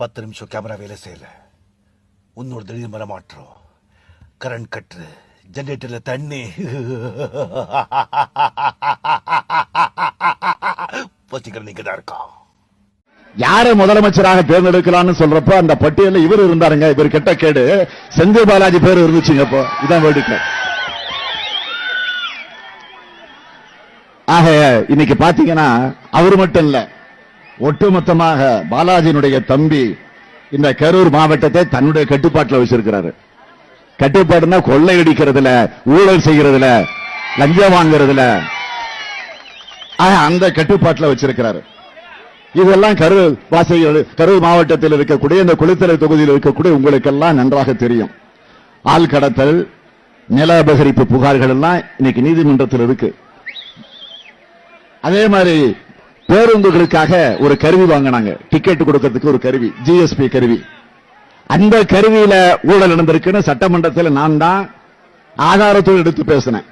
பத்து நிமிஷம் கேமரா வேலை செய்யல. உன்னோட திடீர் மர மாற்றம் கரண்ட் கட்டு ஜென்ரேட்டரில் தண்ணி. வச்சுக்கிற நீங்க தான் இருக்கா? யாரை முதலமைச்சராக தேர்ந்தெடுக்கலாம்னு சொல்றப்ப அந்த பட்டியலில் இவர் இருந்தாருங்க. இவர் கெட்ட கேடு. செந்தில் பாலாஜி பேர் இருந்துச்சுங்க இப்போ. இதான் வேடிக்கை ஆக இன்னைக்கு பாத்தீங்கன்னா அவர் மட்டும் இல்லை ஒட்டுமொத்தமாக பாலாஜியினுடைய தம்பி இந்த கரூர் மாவட்டத்தை தன்னுடைய கட்டுப்பாட்டுல வச்சிருக்கிறாரு. கட்டுப்பாடுனா கொள்ளையடிக்கிறதுல ஊழல் செய்யறதுல லஞ்சம் வாங்குறதுல. அந்த கட்டுப்பாட்டுல வச்சிருக்கிறாரு. இதெல்லாம் கரூர் வாசிகள் கரூர் மாவட்டத்தில் இருக்கக்கூடிய இந்த குளித்தலை தொகுதியில் இருக்கக்கூடிய உங்களுக்கெல்லாம் நன்றாக தெரியும். ஆள் கடத்தல் நில அபகரிப்பு புகார்கள் எல்லாம் இன்னைக்கு நீதிமன்றத்தில் இருக்கு. அதே மாதிரி பேருந்துகளுக்காக ஒரு கருவி வாங்கினாங்க. டிக்கெட் கொடுக்கறதுக்கு ஒரு கருவி ஜிஎஸ்பி கருவி. அந்த கருவியில ஊழல் நடந்திருக்குன்னு சட்டமன்றத்தில் நான் தான் ஆதாரத்தோடு எடுத்து பேசினேன்.